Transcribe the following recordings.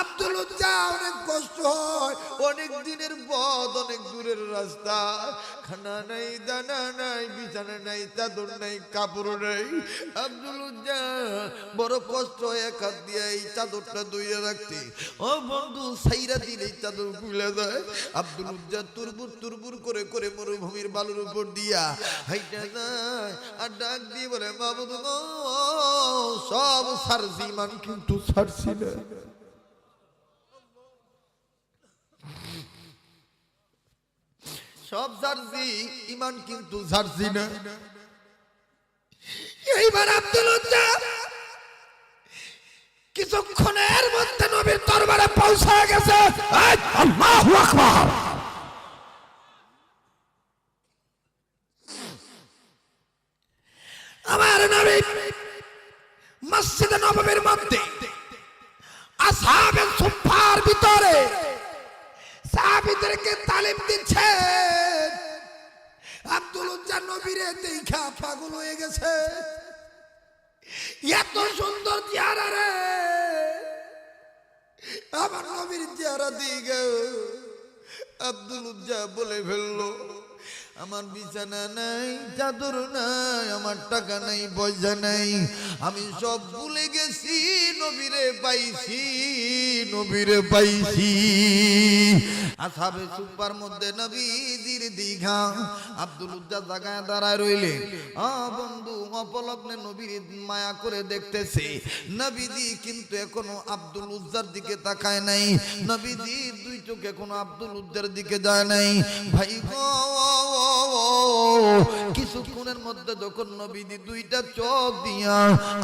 আব্দুল উজ্জা, অনেক কষ্ট হয়, অনেক দিনের পথ, অনেক দূরের রাস্তা। খানা নাই, দানা নাই, বিছানা নাই, চাদর নাই, কাপড় নাই। আব্দুল উজ্জা, বড় কষ্ট হয়, এক হাত দিয়ে এই চাদরটা ধুইয়ে রাখতে। ও বন্ধু সাইরা দিলে এই চাদর খুলে দেয়। আব্দুল উজ্জা তুরবুর তুরবুর করে করে মরুভূমির বালুর উপর দিয়া হাইটা যায় আর ডাক দিয়ে বলে গো, সব সারছি মান কিন্তু সারছি না সব সারছি ইমান কিন্তু সারছি না। এইবার আব্দুল কিছুক্ষণের মধ্যে নবীর দরবারে পৌঁছা গেছে। আমার নবী মসজিদে নববীর মধ্যে আসহাবে সুফার ভিতরে সাহাবীদেরকে তালিম দিচ্ছে। পাগল হয়ে গেছে। এত সুন্দর চেহারা রে। আমার নবীর চেহারা আব্দুল উজ্জা বলে ফেলল, আমার বিছানা নাই, চাদর নাই, আমার টাকা নাই, পয়সা নাই, আমি সব ভুলে গেছি, নবীরে পাইছি। নবীরে পাইছি। আসাবে সুপার মধ্যে নবীজির দীঘা। আব্দুল উজ্জা জায়গায় দাঁড়ায় রইলেন আ বন্ধু, অপলগ্নে নবীর মায়া করে দেখতেছে। নবীজি কিন্তু এখনও আব্দুল উজ্জার দিকে তাকায় নাই। নবীজি দুই চোখ এখনও আব্দুল উজ্জার দিকে যায় নাই। ভাই গো, কিছুক্ষণের মধ্যে যখন নবীজি দুইটা চোখ দিয়া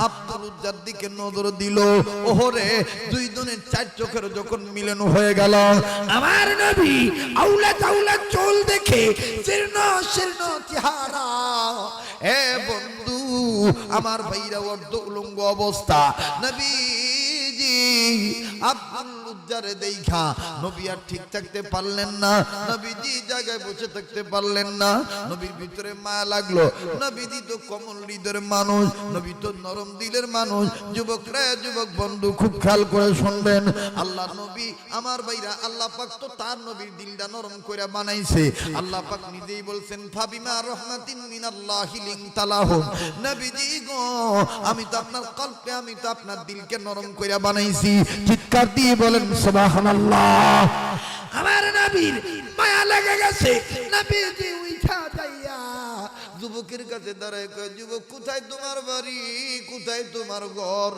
আব্দুল উজ্জার দিকে নজর দিল, ওহরে দুই জনের চার চোখের যখন মিলন হয়ে গেল, আমার নবী আউলা চাউলা চোল দেখে শীর্ণ শীর্ণ চেহারা। এ বন্ধু, আমার ভাইরা অর্ধ উলঙ্গ অবস্থা। নবীজি তো আল্লাহ নবী, আমার আল্লাহ পাক তো তার নবীর দিলটা নরম করে বানাইছে, আল্লাহ পাক নিজেই বলছেন আমি তো আপনার কল্পে, আমি তো আপনার দিলকে নরম করে বানাইছি। চিৎকার দিয়ে বলেন, সুবহানাল্লাহ। আমার নবীর মায়া লেগে গেছে। যুবকের কাছে দাঁড়ায় যুবক, কোথায় তোমার বাড়ি? কোথায় তোমার ঘর?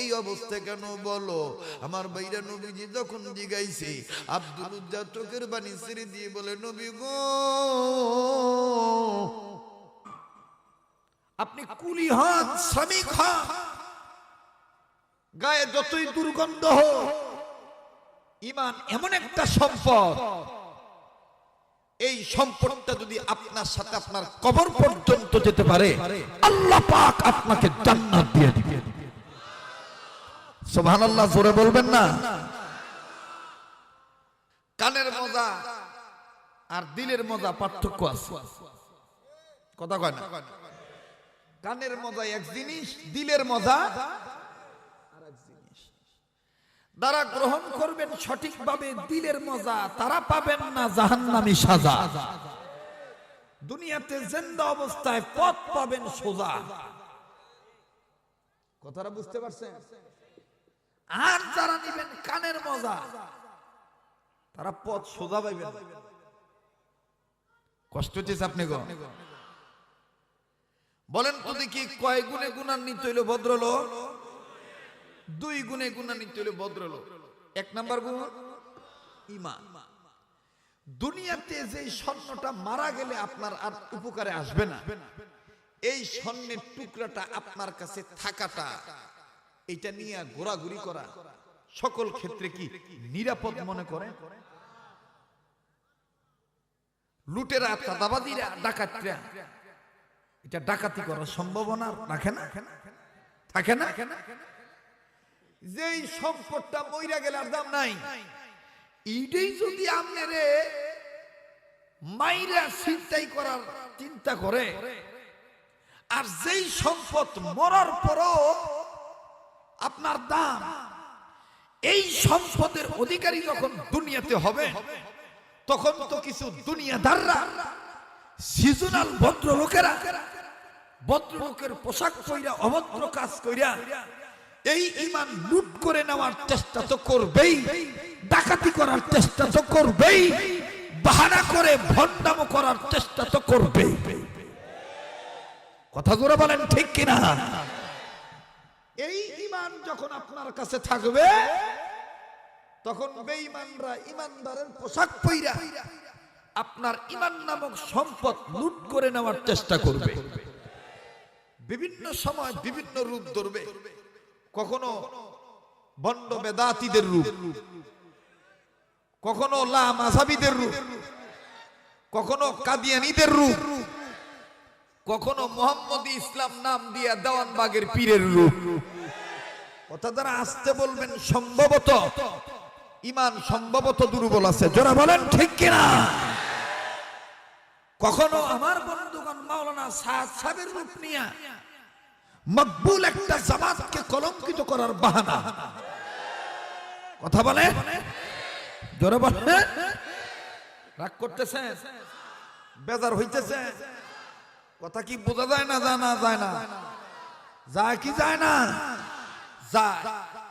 এই অবস্থা কেন বলো? আমার বাইরা নবীজি যখন জিগাইছে, আব্দুল উজ্জা চোখের বাণী ছেড়ে দিয়ে বলে, নবী গো, আপনি কুলি হন, শ্রমিক হন গায়ে যতই দুর্গন্ধ হোক, ইমান এমন একটা সম্পদ। এই সম্পদটা যদি আপনার সাথে আপনার কবর পর্যন্ত যেতে পারে, আল্লাহ পাক আপনাকে জান্নাত দিয়ে দিবে। সুবহানাল্লাহ, জোরে বলবেন না? কানের মজা আর দিলের মজা পার্থক্য আছে। কথা কয় না? কানের মজা এক জিনিস, দিলের মজা যারা গ্রহণ করবেন সঠিকভাবে, দিলের মজা তারা পাবেন না, জাহান্নামী সাজা। দুনিয়াতে জেন্দা অবস্থায় পথ পাবেন সোজা। কথাটা বুঝতে পারছেন? আর যারা নিবেন কানের মজা, তারা পথ সোজা পাইবেন। কষ্ট হচ্ছে আপনি গো। বলেন তো দেখি কয় গুণে গুণান্বিত হইল ভদ্রলোক? দুই গুণে গুণান্বিত হইল ভদ্রলোক। এক নাম্বার গুণ ইমান দুনিয়াতে যে স্বর্ণটা মারা গেলে আপনার আর উপকারে আসবে না। এই স্বর্ণের টুকরাটা আপনার কাছে থাকাটা, এটা নিয়ে ঘোরাঘুরি করা সকল ক্ষেত্রে কি নিরাপদ মনে করে? লুটেরা চাঁদাবাদীরা ডাকাতরা, এটা ডাকাতি করার সম্ভাবনা রাখে না? থাকে না? যেই সম্পদটা মইরা গেলে আর দাম নাই। এইটাই যদি আপনারে মাইরা চিন্তাই করার চিন্তা করে আর যেই সম্পদ মরার পরও আপনার দাম এই সম্পদের অধিকারী যখন দুনিয়াতে হবে তখন তো কিছু দুনিয়াদাররা সিজনাল ভদ্রলোকেরা ভদ্রলোকের পোশাক কইরা অভদ্র কাজ কইরা এই ইমান লুট করে নেওয়ার চেষ্টা তো করবেই, ডাকাতি করার চেষ্টা তো করবেই, বাহানা করে ভণ্ডামো করার চেষ্টা তো করবেই। কথা জোরে বলেন ঠিক কিনা? এই ইমান যখন আপনার কাছে থাকবে, তখন বেঈমানরা ইমানদারের পোশাক পইরা আপনার ইমান নামক সম্পদ লুট করে নেওয়ার চেষ্টা করবে। বিভিন্ন সময় বিভিন্ন রূপ ধরবে। কখনো বন্ড বেদাতিদের রূপ, কখনো লা রূপ, কখনো কাদিয়ানিদের রূপ, কখনো মোহাম্মদ ইসলাম নাম দিয়া দেওয়ানবাগের পীরের রূপ। কথা দ্বারা আসতে বলবেন সম্ভবত ইমান সম্ভবত দুর্বল আছে। যারা বলেন, ঠিক কিনা? কখনো আমার বন্ধুগণ মাওলানা সাহেবের রূপ নিয়া মকবুল একটা জামাতকে কলঙ্কিত করার বাহানা। কথা বলে? জোরে বলে? রাগ করতেছে? বেজার হইতেছে? কথা কি বোঝা যায় না জানা যায় না? যায় কি যায় না? যায়।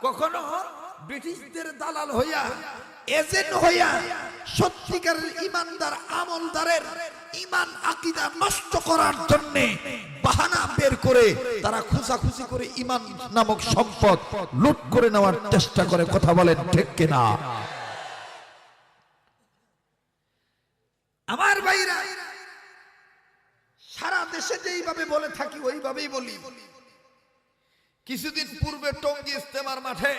কখনো ব্রিটিশদের দালাল হইয়া এজেন্ট হইয়া সত্যিকারের ইমানদার আমলদারের ইমান, আকিদা নষ্ট করার জন্য বাহানা বের করে তারা খুশাখুশি করে ইমান নামক সম্পদ লুট করে নেওয়ার চেষ্টা করে। কথা বলেন ঠিক কিনা? আমার ভাইরা, সারা দেশে যেইভাবে বলে থাকি, ওইভাবেই বলি। কিছুদিন পূর্বে টঙ্গি ইস্তেমার মাঠে